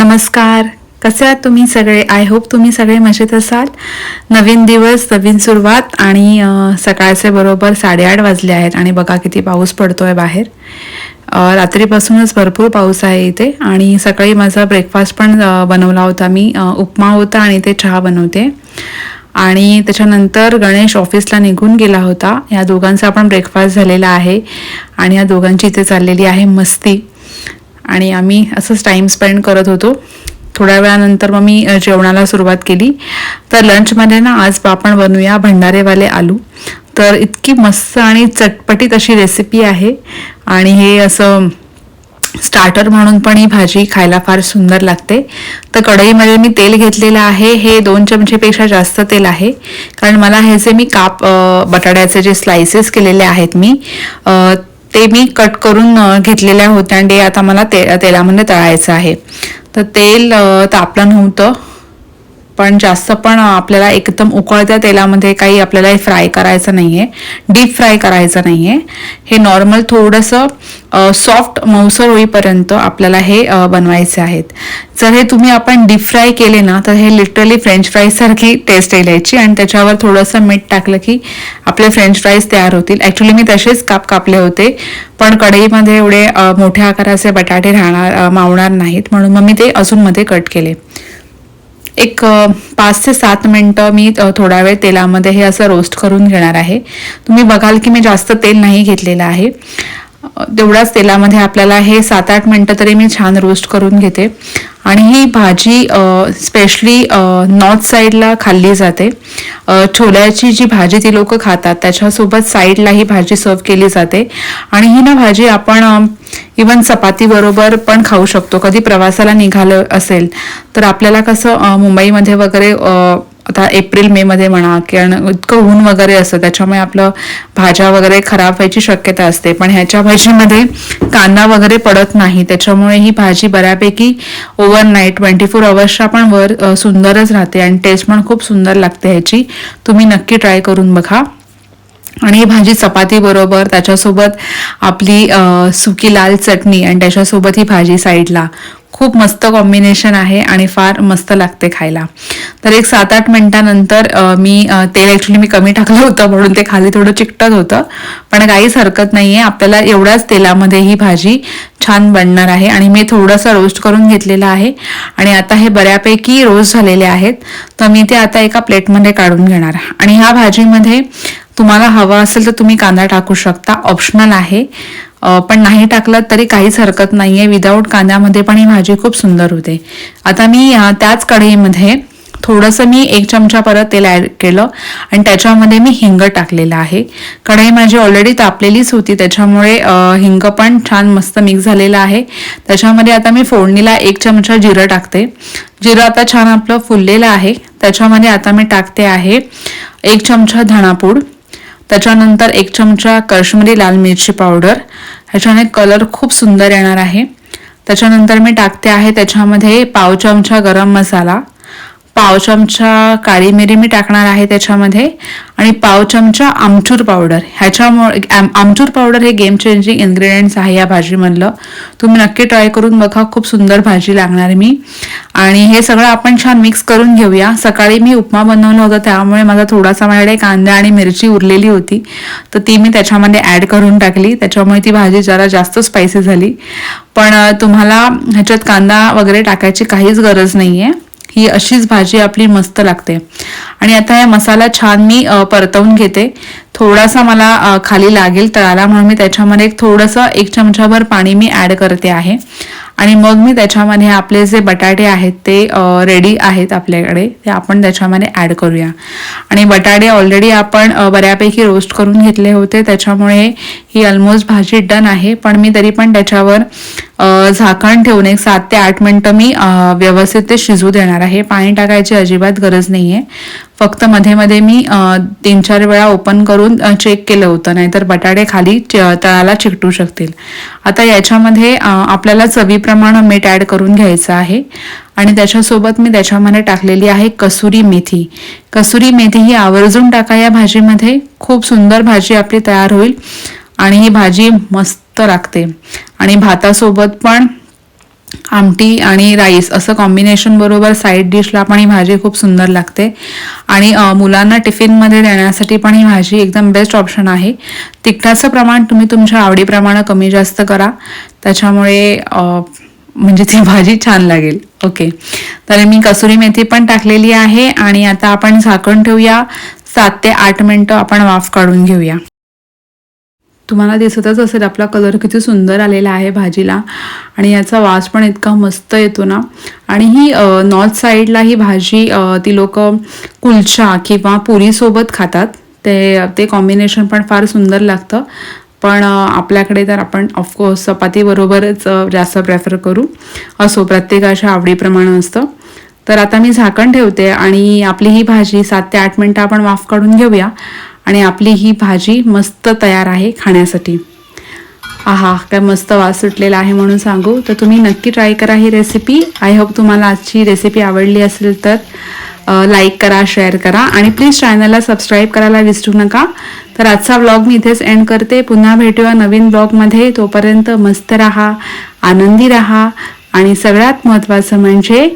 नमस्कार. कसे आहात तुम्ही सगळे? आय होप तुम्ही सगळे मजेत असाल. नवीन दिवस नवीन सुरुवात आणि सकाळचे बरोबर साडेआठ वाजले आहेत आणि बघा किती पाऊस पडतो आहे बाहेर रात्रीपासूनच भरपूर पाऊस आहे इथे आणि सकाळी माझा ब्रेकफास्ट पण बनवला होता मी. उपमा होता आणि ते चहा बनवते. आणि त्याच्यानंतर गणेश ऑफिसला निघून गेला होता. या दोघांचा पण ब्रेकफास्ट झालेला आहे आणि या दोघांची इथे चाललेली आहे मस्ती. आणि आम्ही असंच टाईम स्पेंड करत होतो. थोड्या वेळानंतर मग मी जेवणाला सुरुवात केली. तर लंचमध्ये ना आज आपण बनवूया भंडारेवाले आलू. तर इतकी मस्त आणि चटपटीत अशी रेसिपी आहे. आणि हे असं स्टार्टर म्हणून पण ही भाजी खायला फार सुंदर लागते. तर कढईमध्ये मी तेल घेतलेलं आहे. हे दोन चमचेपेक्षा जास्त तेल आहे. कारण मला हे जे मी काप बटाट्याचे जे स्लायसेस केलेले आहेत मी ते मी कट करून घेतलेल्या होत्या आणि ते आता मला ते तेलामध्ये तळायचं आहे. तर तेल तापलं नव्हतं. पण जास्त पण आपल्याला एकदम उकळत्या तेलामध्ये काही आपल्याला फ्राय करायचं नाही आहे डीप फ्राय करायचं नाही आहे हे नॉर्मल थोडंसं सॉफ्ट मऊसर होईपर्यंत आपल्याला हे बनवायचे आहेत. जर हे तुम्ही आपण डीप फ्राय केले ना तर हे लिटरली फ्रेंच फ्राईज सारखी टेस्ट येईल याची. आणि त्याच्यावर थोडंसं मीठ टाकलं की आपले फ्रेंच फ्राईज तयार होतील. ॲक्च्युली मी तसेच काप कापले होते. पण कढईमध्ये एवढे मोठ्या आकाराचे बटाटे राहणार मावणार नाहीत. म्हणून मग मी ते अजून मध्ये कट केले. एक पाच ते सात मिनटं मी थोडा वेळ तेलामध्ये हे असं रोस्ट करून घेणार आहे. तुम्ही बघाल की मी जास्त तेल नाही घेतलेलं आहे. तेवढ्याच तेलामध्ये आपल्याला हे सात आठ मिनटं तरी मी छान रोस्ट करून घेते. आणि ही भाजी स्पेशली नॉर्थ साईडला खाल्ली जाते. छोल्याची जी भाजी ती लोक खातात त्याच्यासोबत साईडला ही भाजी सर्व केली जाते. आणि ही ना भाजी आपण इवन चपातीबरोबर पण खाऊ शकतो. कधी प्रवासाला निघालं असेल तर आपल्याला कसं मुंबईमध्ये वगैरे आता एप्रिल मे मध्ये म्हणा कारण इतकं ऊन वगैरे असतं त्याच्यामुळे आपलं भाज्या वगैरे खराब व्हायची शक्यता असते. पण ह्याच्या भाजीमध्ये कांदा वगैरे पडत नाही त्याच्यामुळे ही भाजी बऱ्यापैकी ओव्हरनाईट ट्वेंटी फोर अवर्सच्या पण वर सुंदरच राहते आणि टेस्ट पण खूप सुंदर लागते ह्याची. तुम्ही नक्की ट्राय करून बघा. आणि ही भाजी चपाती बरोबर त्याच्यासोबत आपली सुकी लाल चटणी आणि त्याच्यासोबत ही भाजी साईडला खूप मस्त कॉम्बिनेशन आहे आणि फार मस्त लागते खायला. तर एक सात आठ मिनिटानंतर मी तेल ॲक्च्युली मी कमी टाकलं होतं म्हणून ते खाली थोडं चिकटत होतं. पण काहीच हरकत नाही आहे आपल्याला एवढ्याच तेलामध्ये ही भाजी छान बनणार आहे आणि मी थोडंसं रोस्ट करून घेतलेलं आहे. आणि आता हे बऱ्यापैकी रोस्ट झालेले आहेत. तर मी ते आता एका प्लेटमध्ये काढून घेणार. आणि ह्या भाजीमध्ये तुम्हाला हवा असेल तर तुम्ही कांदा टाकू शकता. ऑप्शनल आहे. पण नाही टाकलं तरी काहीच हरकत नाही आहे विदाऊट कांद्यामध्ये पण ही भाजी खूप सुंदर होते. आता मी त्याच कढईमध्ये थोडंसं मी एक चमचा परत तेल ॲड केलं आणि त्याच्यामध्ये मी हिंग टाकलेलं आहे. कढई माझी ऑलरेडी तापलेलीच होती. त्याच्यामुळे हिंग पण छान मस्त मिक्स झालेलं आहे. त्याच्यामध्ये आता मी फोडणीला एक चमचा जिरं टाकते. जिरं आता छान आपलं फुललेलं आहे. त्याच्यामध्ये आता मी टाकते आहे एक चमचा धणापूड त्याच्यानंतर एक चमचा काश्मीरी लाल मिरची पावडर. ह्याच्याने कलर खूप सुंदर येणार आहे. त्याच्यानंतर मी टाकते आहे त्याच्यामध्ये पाव चमचा गरम मसाला. पाव चमचा काळी मिरी मी टाकणार आहे त्याच्यामध्ये. आणि पाव चमचा आमचूर पावडर. ह्याच्यामुळे आमचूर पावडर हे गेम चेंजिंग इन्ग्रेडियंट्स आहे या भाजीमधलं. तुम्ही नक्की ट्राय करून बघा खूप सुंदर भाजी लागणार मी. आणि हे सगळं आपण छान मिक्स करून घेऊया. सकाळी मी उपमा बनवला होता त्यामुळे माझा थोडासा माझ्याकडे कांदा आणि मिरची उरलेली होती. तर ती मी त्याच्यामध्ये ॲड करून टाकली. त्याच्यामुळे ती भाजी जरा जास्त स्पायसी झाली. पण तुम्हाला ह्याच्यात कांदा वगैरे टाकायची काहीच गरज नाही आहे ही अशीच भाजी आपली मस्त लागते. आणि आता हा मसाला छान मी परतवून घेते. थोडासा मला खाली लागेल तळाला म्हणून मी त्याच्यामध्ये एक थोडंसं एक चमचाभर पाणी मी ॲड करते आहे. आणि मग मी त्याच्यामध्ये आपले जे बटाटे आहेत ते रेडी आहेत आपल्याकडे ते आपण त्याच्यामध्ये ॲड करूया. आणि बटाटे ऑलरेडी आपण बऱ्यापैकी रोस्ट करून घेतले होते त्याच्यामुळे ही ऑलमोस्ट भाजी डन आहे. पण मी तरी पण त्याच्यावर झाकण ठेवून एक सात ते आठ मिनटं मी व्यवस्थित ते शिजू देणार आहे. पाणी टाकायची अजिबात गरज नाही आहे फक्त मध्ये मध्ये मी तीन चार वेळा ओपन करून चेक केलं होतं. नाहीतर बटाटे खाली च- तळाला चिकटू शकतील. आता याच्यामध्ये आपल्याला चवीप्रमाणे मीठ ॲड करून घ्यायचं आहे. आणि त्याच्यासोबत मी त्याच्यामध्ये टाकलेली आहे कसुरी मेथी. कसुरी मेथी ही आवर्जून टाका या भाजीमध्ये. खूप सुंदर भाजी आपली तयार होईल. आणि ही भाजी मस्त लागते. आणि भातासोबत पण आमटी आणि राईस असं कॉम्बिनेशन बरोबर साईड डिशला पण ही भाजी खूप सुंदर लागते. आणि मुलांना टिफिनमध्ये देण्यासाठी पण ही भाजी एकदम बेस्ट ऑप्शन आहे. तिखटाचं प्रमाण तुम्ही तुमच्या आवडीप्रमाणे कमी जास्त करा. त्याच्यामुळे म्हणजे ती भाजी छान लागेल. ओके तर मी कसुरी मेथी पण टाकलेली आहे आणि आता आपण झाकण ठेवूया. सात ते आठ मिनटं आपण वाफ काढून घेऊया. तुम्हाला दिसतच असेल आपला कलर किती सुंदर आलेला आहे भाजीला. आणि याचा वास पण इतका मस्त येतो ना. आणि ही नॉर्थ साईडला ही भाजी ती लोक कुलचा किंवा पुरीसोबत खातात. ते ते कॉम्बिनेशन पण फार सुंदर लागतं. पण आपल्याकडे तर आपण ऑफकोर्स चपातीबरोबरच जास्त प्रेफर करू. असो प्रत्येकाच्या आवडीप्रमाणे असतं. तर आता मी झाकण ठेवते आणि आपली ही भाजी सात ते आठ मिनटं आपण वाफ काढून घेऊया. आणि आपली ही भाजी मस्त तयार आहे खाण्यासाठी. आहा काय मस्त वास सुटलेला आहे म्हणून सांगू. तर तुम्ही नक्की ट्राय करा ही रेसिपी आय होप तुम्हाला आजची रेसिपी आवडली असेल तर लाईक करा शेअर करा आणि प्लीज चॅनलला सबस्क्राईब करायला विसरू नका. तर आजचा ब्लॉग मी इथेच एंड करते. पुन्हा भेटूया नवीन ब्लॉगमध्ये तोपर्यंत मस्त राहा आनंदी राहा आणि सगळ्यात महत्त्वाचं म्हणजे